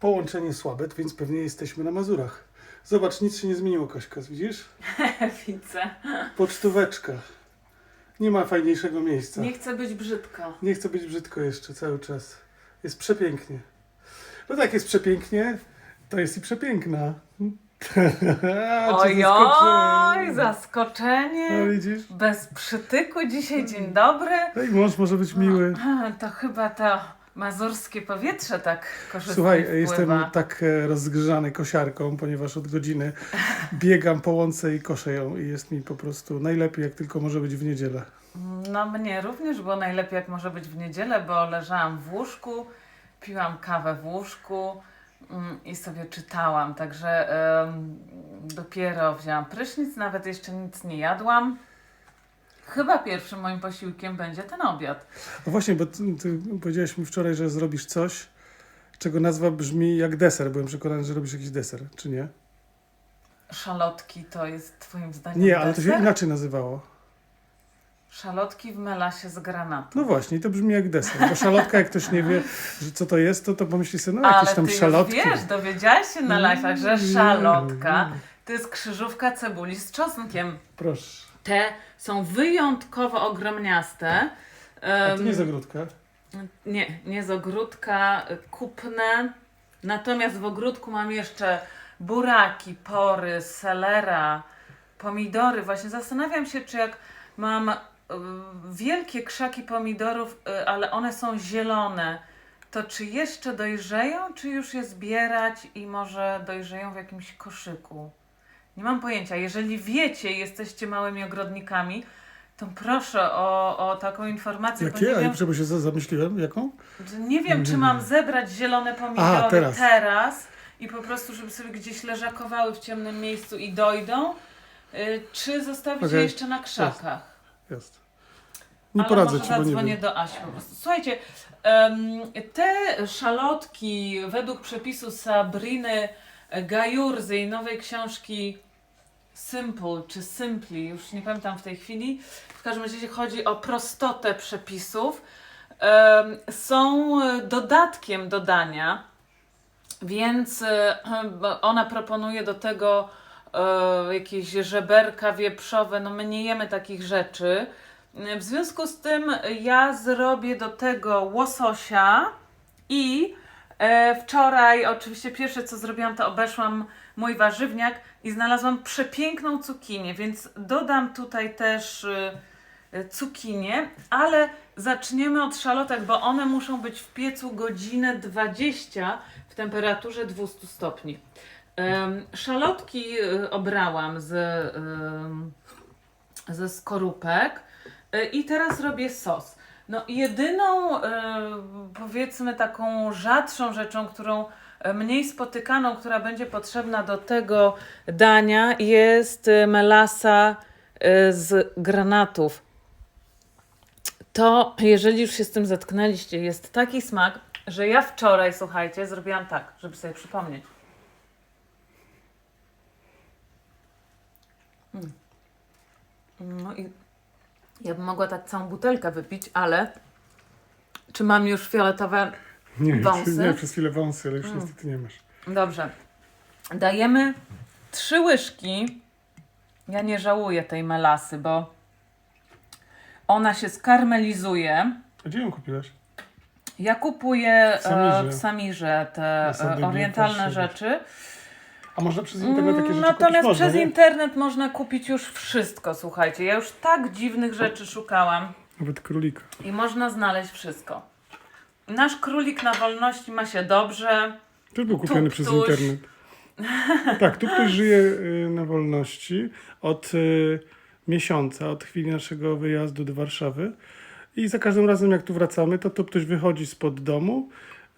Połączenie słabe, więc pewnie jesteśmy na Mazurach. Zobacz, nic się nie zmieniło, Kaśka, widzisz? Widzę. Pocztóweczka. Nie ma fajniejszego miejsca. Nie chcę być brzydko. Nie chcę być brzydko jeszcze cały czas. Jest przepięknie. No tak, jest przepięknie, to jest i przepiękna. Cię Ojoj, zaskoczyłem. zaskoczenie. No widzisz? Bez przytyku dzisiaj, dzień dobry. No i mąż może być miły. To chyba to mazurskie powietrze tak korzystnie Słuchaj, wpływa. jestem tak e, rozgrzany kosiarką, ponieważ od godziny biegam po łące i koszę ją i jest mi po prostu najlepiej, jak tylko może być w niedzielę. No mnie również było najlepiej jak może być w niedzielę, bo leżałam w łóżku, piłam kawę w łóżku mm, i sobie czytałam, także dopiero wzięłam prysznic, nawet jeszcze nic nie jadłam. Chyba pierwszym moim posiłkiem będzie ten obiad. No właśnie, bo ty, ty powiedziałeś mi wczoraj, że zrobisz coś, czego nazwa brzmi jak deser. Byłem przekonany, że robisz jakiś deser, czy nie? Szalotki to jest twoim zdaniem Nie, ale to się inaczej nazywało. Szalotki w melasie z granatu. No właśnie, i to brzmi jak deser. Bo szalotka, jak ktoś nie wie, że co to jest, to, to pomyśli sobie, no jakieś Ale tam ty szalotki. już wiesz, dowiedziałaś się na live'ach, że szalotka to jest krzyżówka cebuli z czosnkiem. Proszę. Te są wyjątkowo ogromniaste. A to nie z ogródka. nie, nie z ogródka, y, kupne. Natomiast w ogródku mam jeszcze buraki, pory, selera, pomidory. Właśnie zastanawiam się, czy jak mam y, wielkie krzaki pomidorów, y, ale one są zielone, to czy jeszcze dojrzeją, czy już je zbierać i może dojrzeją w jakimś koszyku? Nie mam pojęcia. Jeżeli wiecie, jesteście małymi ogrodnikami, to proszę o, o taką informację. bo nie Jakie? wiem, żeby się za- zamyśliłem, jaką? nie wiem, czy mam zebrać zielone pomidory A, teraz. teraz. i po prostu, żeby sobie gdzieś leżakowały w ciemnym miejscu i dojdą, y, czy zostawić je jeszcze na krzakach. Jest. Nie Ale poradzę może ci, bo nie zadzwonię wiem. do Asi po prostu. Słuchajcie, em, te szalotki według przepisu Sabriny Gajurzy i nowej książki Simple czy Simply, już nie pamiętam w tej chwili. W każdym razie chodzi o prostotę przepisów. Są e, dodatkiem do dania, więc e, bo ona proponuje do tego e, jakieś żeberka wieprzowe. No my nie jemy takich rzeczy. W związku z tym ja zrobię do tego łososia i wczoraj oczywiście pierwsze co zrobiłam to obeszłam mój warzywniak i znalazłam przepiękną cukinię, więc dodam tutaj też y, cukinię, ale zaczniemy od szalotek, bo one muszą być w piecu godzinę 20 w temperaturze 200 stopni. Szalotki y, obrałam z, ze skorupek i teraz robię sos. No jedyną y, powiedzmy taką rzadszą rzeczą, którą y, mniej spotykaną, która będzie potrzebna do tego dania jest y, melasa z granatów. To jeżeli już się z tym zetknęliście, jest taki smak, że ja wczoraj, słuchajcie, zrobiłam tak, żeby sobie przypomnieć. Mm. No i ja bym mogła tak całą butelkę wypić, ale czy mam już fioletowe? Nie, Wąsy? nie, przez chwilę wąsy, ale już Mm. niestety nie masz. Dobrze. Dajemy trzy łyżki. Ja nie żałuję tej melasy, bo ona się skarmelizuje. A gdzie ją kupiłaś? Ja kupuję W Samirze. e, w Samirze te e, orientalne rzeczy. A można przez internet takie Mm, rzeczy kupić? Natomiast Można, przez internet można kupić już wszystko, słuchajcie. Ja już tak dziwnych rzeczy szukałam Nawet królika. i można znaleźć wszystko. Nasz królik na wolności ma się dobrze. Też był kupiony Tuptuś. przez internet. Tak, tu ktoś żyje y, na wolności od y, miesiąca, od chwili naszego wyjazdu do Warszawy. I za każdym razem, jak tu wracamy, to to ktoś wychodzi spod domu.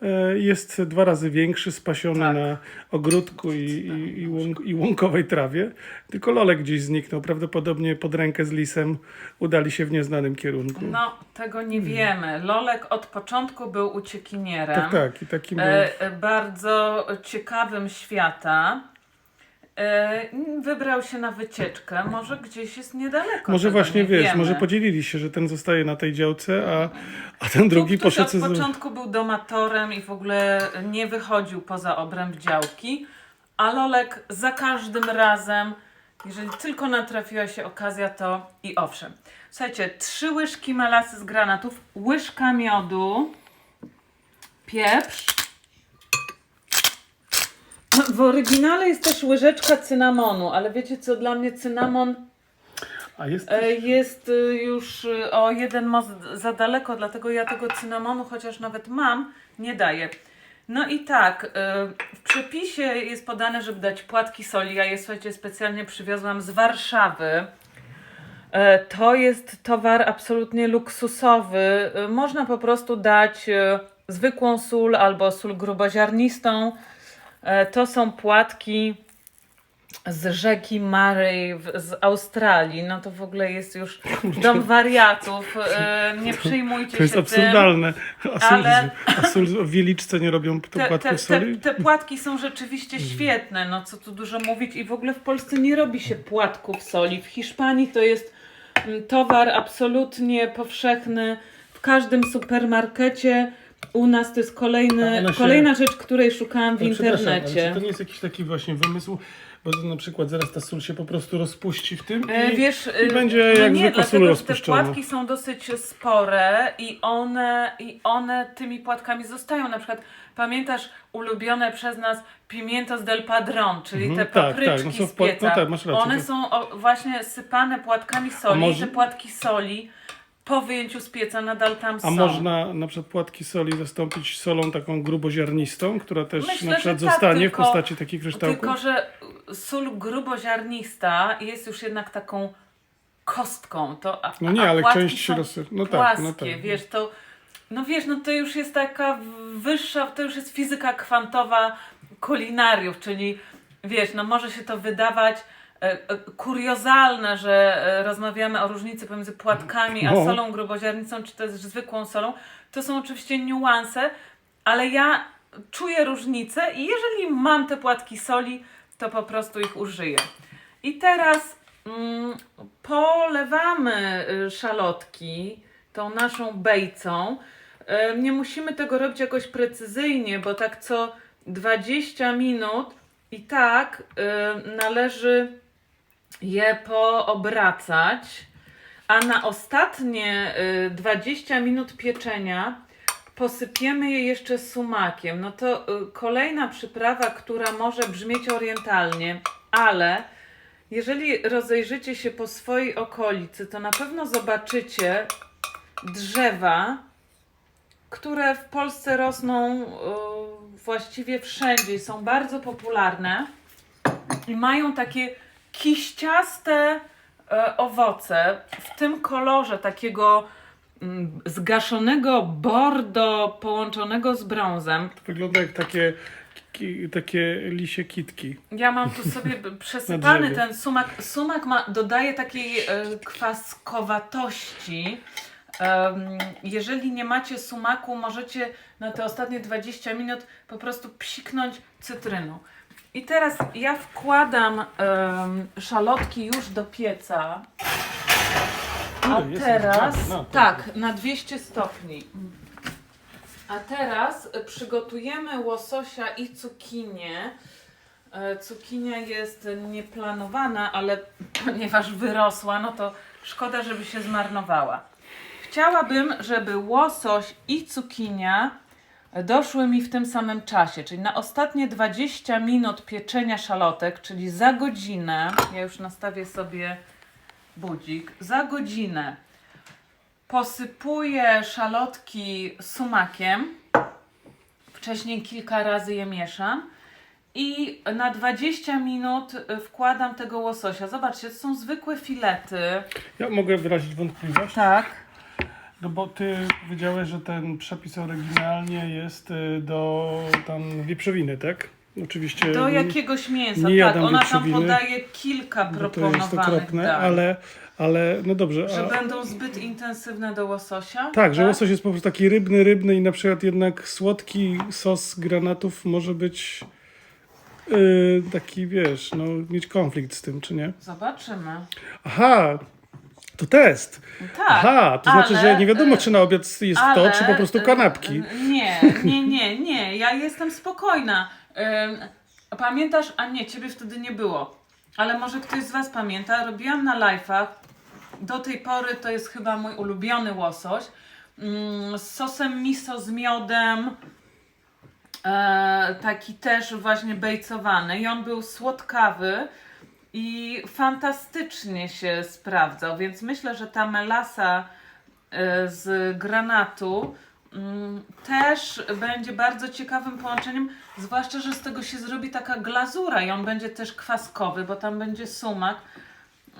Y, Jest dwa razy większy, spasiony Tak. na ogródku i, i, i, łąk, i łąkowej trawie. Tylko Lolek gdzieś zniknął. Prawdopodobnie pod rękę z lisem udali się w nieznanym kierunku. No, tego nie wiemy. Lolek od początku był uciekinierem. tak, tak. I takim był. e, e, bardzo ciekawym świata. E, wybrał się na wycieczkę. Może gdzieś jest niedaleko. Może właśnie nie wiesz, wiemy. może podzielili się, że ten zostaje na tej działce, a, a ten drugi poszedł... od początku był domatorem i w ogóle nie wychodził poza obręb działki, a Lolek za każdym razem, jeżeli tylko natrafiła się okazja, to i owszem. Słuchajcie, trzy łyżki melasy z granatów, łyżka miodu, pieprz. W oryginale jest też łyżeczka cynamonu, ale wiecie co, dla mnie cynamon A jest E, Jest y, już y, o jeden most za daleko, dlatego ja tego cynamonu, chociaż nawet mam, nie daję. No i tak, y, w przepisie jest podane, żeby dać płatki soli. Ja je, słuchajcie, specjalnie przywiozłam z Warszawy. E, To jest towar absolutnie luksusowy. Można po prostu dać zwykłą sól albo sól gruboziarnistą. E, To są płatki z rzeki w, z Australii. No to w ogóle jest już dom wariatów. E, nie przejmujcie To jest się absurdalne. A sól, ale- w Wieliczce nie robią tu Te, płatków te, te, soli? te płatki są rzeczywiście świetne, no co tu dużo mówić. I w ogóle w Polsce nie robi się płatków soli. W Hiszpanii to jest mm, towar absolutnie powszechny w każdym supermarkecie. U nas to jest kolejny, A ona się- kolejna rzecz, której szukałam w Ale przepraszam, ale internecie. czy to nie jest jakiś taki właśnie wymysł, bo to na przykład zaraz ta sól się po prostu rozpuści w tym E, i, Wiesz, i e, będzie no jak nie, zwykła sól dlatego, że te rozpuszczona. płatki są dosyć spore i one, i one tymi płatkami zostają. Na przykład pamiętasz ulubione przez nas pimientos del padron, czyli Mhm, te tak, papryczki tak, no są z płat- pieca. no tak, masz rację, one są o, właśnie sypane płatkami soli może- te płatki soli po wyjęciu z pieca nadal tam A są. można na przykład płatki soli zastąpić solą taką gruboziarnistą, która też Myślę, na przykład że tak, zostanie tylko- w postaci takich kryształków? Tylko, że sól gruboziarnista jest już jednak taką kostką. To, a, No nie, a ale płatki część się są rozsyp... No tak, płaskie, no tak. wiesz, to no wiesz, no to już jest taka wyższa, to już jest fizyka kwantowa kulinariów, czyli wiesz, no może się to wydawać kuriozalne, że e, rozmawiamy o różnicy pomiędzy płatkami a No. solą gruboziarnicą, czy też zwykłą solą. To są oczywiście niuanse, ale ja czuję różnicę i jeżeli mam te płatki soli, to po prostu ich użyję. I teraz mm, polewamy y, szalotki tą naszą bejcą. Y, Nie musimy tego robić jakoś precyzyjnie, bo tak co 20 minut i tak y, należy je poobracać, a na ostatnie y, 20 minut pieczenia posypiemy je jeszcze sumakiem. No to y, kolejna przyprawa, która może brzmieć orientalnie, ale jeżeli rozejrzycie się po swojej okolicy, to na pewno zobaczycie drzewa, które w Polsce rosną y, właściwie wszędzie są bardzo popularne i mają takie kiściaste e, owoce w tym kolorze takiego mm, zgaszonego bordo połączonego z brązem. Wygląda jak takie, ki, takie lisie kitki. Ja mam tu sobie przesypany ten sumak. Sumak ma, dodaje takiej e, kwaskowatości. Jeżeli nie macie sumaku, możecie na te ostatnie 20 minut po prostu psiknąć cytryną. I teraz ja wkładam em, szalotki już do pieca. A jest? teraz, No, to- tak, na 200 stopni. A teraz przygotujemy łososia i cukinię. E, Cukinia jest nieplanowana, ale ponieważ wyrosła, no to szkoda, żeby się zmarnowała. Chciałabym, żeby łosoś i cukinia doszły mi w tym samym czasie, czyli na ostatnie 20 minut pieczenia szalotek, czyli za godzinę. Ja już nastawię sobie budzik. Za godzinę posypuję szalotki sumakiem. Wcześniej kilka razy je mieszam. I na 20 minut wkładam tego łososia. Zobaczcie, to są zwykłe filety. Ja mogę wyrazić wątpliwość? Tak. No bo ty powiedziałeś, że ten przepis oryginalnie jest y, do tam wieprzowiny, tak? Oczywiście Do jakiegoś mięsa. nie tak, ona tam podaje kilka bo to jest proponowanych okropne, dań. ale, ale no dobrze. Że A, będą zbyt intensywne do łososia? tak, że łosoś jest po prostu taki rybny, rybny i na przykład jednak słodki sos granatów może być y, taki, wiesz, no, mieć konflikt z tym, czy nie? Zobaczymy. Aha, to test. Tak. Aha, to znaczy, ale, że nie wiadomo, e, czy na obiad jest to, czy po prostu e, kanapki. Nie, nie, nie, nie. Ja jestem spokojna. Pamiętasz, a nie, ciebie wtedy nie było. Ale może ktoś z Was pamięta, robiłam na live'ach. Do tej pory to jest chyba mój ulubiony łosoś. Z sosem miso z miodem. E, taki też właśnie bejcowany. I on był słodkawy i fantastycznie się sprawdzał. Więc myślę, że ta melasa e, z granatu mm, też będzie bardzo ciekawym połączeniem, zwłaszcza, że z tego się zrobi taka glazura i on będzie też kwaskowy, bo tam będzie sumak.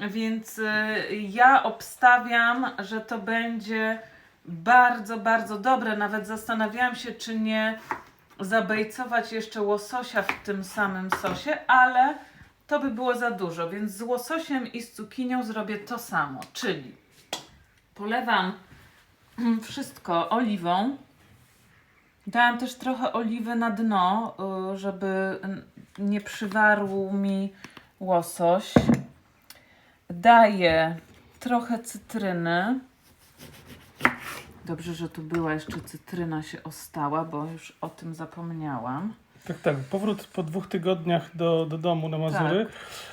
Więc e, ja obstawiam, że to będzie bardzo, bardzo dobre. Nawet zastanawiałam się, czy nie zabejcować jeszcze łososia w tym samym sosie, ale to by było za dużo, więc z łososiem i z cukinią zrobię to samo, czyli polewam wszystko oliwą. Dałam też trochę oliwy na dno, y, żeby nie przywarł mi łosoś. Daję trochę cytryny. Dobrze, że tu była jeszcze cytryna się ostała, bo już o tym zapomniałam. Tak, tak. Powrót po dwóch tygodniach do, do domu na Mazury.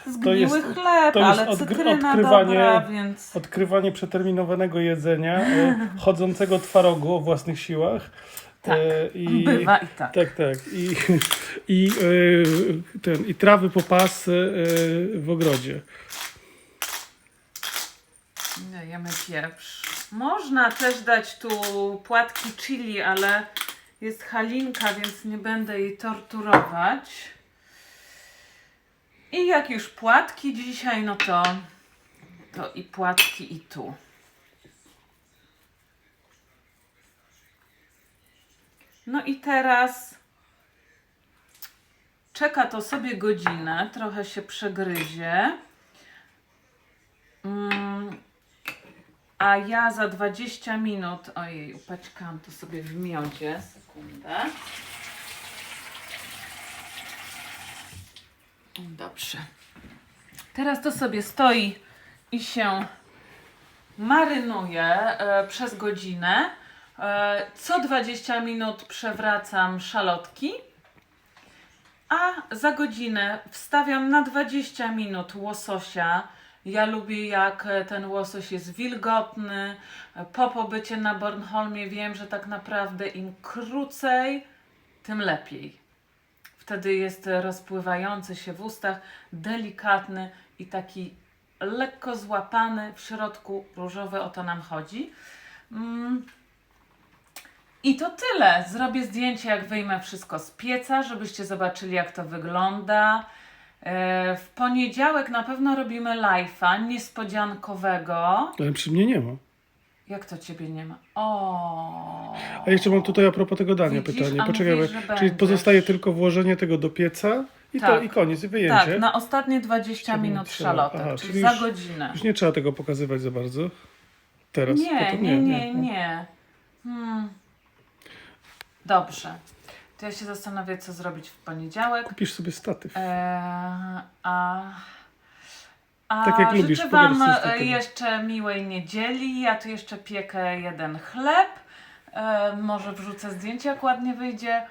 Zgniły jest- chleb, to jest ale odgry- odkrywanie- dobra, więc... Odkrywanie przeterminowanego jedzenia, e, chodzącego twarogu o własnych siłach. Tak, E, i, Bywa i tak. Tak, tak. I, i, e, ten, i trawy po pas w ogrodzie. Dajemy pieprz. Można też dać tu płatki chili, ale jest halinka, więc nie będę jej torturować. I jak już płatki dzisiaj, no to, to i płatki i tu. No i teraz czeka to sobie godzinę, trochę się przegryzie. Mm, a ja za 20 minut, ojej, upaćkam to sobie w miodzie, sekundę. Dobrze. Teraz to sobie stoi i się marynuje e, przez godzinę. E, co 20 minut przewracam szalotki, a za godzinę wstawiam na 20 minut łososia. Ja lubię jak e, ten łosoś jest wilgotny. E, Po pobycie na Bornholmie wiem, że tak naprawdę im krócej, tym lepiej. Wtedy jest rozpływający się w ustach, delikatny i taki lekko złapany, w środku różowy, o to nam chodzi. Mm. I to tyle. Zrobię zdjęcie, jak wyjmę wszystko z pieca, żebyście zobaczyli, jak to wygląda. E, W poniedziałek na pewno robimy live'a niespodziankowego. Ale przy mnie nie ma. Jak to ciebie nie ma? O. A jeszcze mam tutaj a propos tego dania Widzisz, pytanie. a Poczekaj, mówisz, bo- że czyli będziesz. pozostaje tylko włożenie tego do pieca i, to, Tak. i koniec, i wyjęcie. Tak, na ostatnie 20 Jeszcze minut trzeba. szalotek, Aha, czyli czyli za już- godzinę. Już nie trzeba tego pokazywać za bardzo. Teraz. Nie, Potem nie, nie, nie. Hmm. Dobrze. To ja się zastanowię, co zrobić w poniedziałek. Kupisz sobie statyw. Eee, a a Tak jak życzę lubisz, Wam jeszcze miłej niedzieli. Ja tu jeszcze piekę jeden chleb. E, może wrzucę zdjęcie, jak ładnie wyjdzie,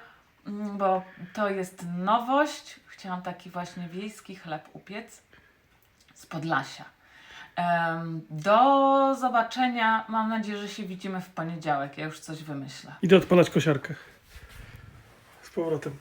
mm, bo to jest nowość. Chciałam taki właśnie wiejski chleb upiec z Podlasia. Em, do zobaczenia. Mam nadzieję, że się widzimy w poniedziałek. Ja już coś wymyślę. Idę odpalać kosiarkę. Z powrotem.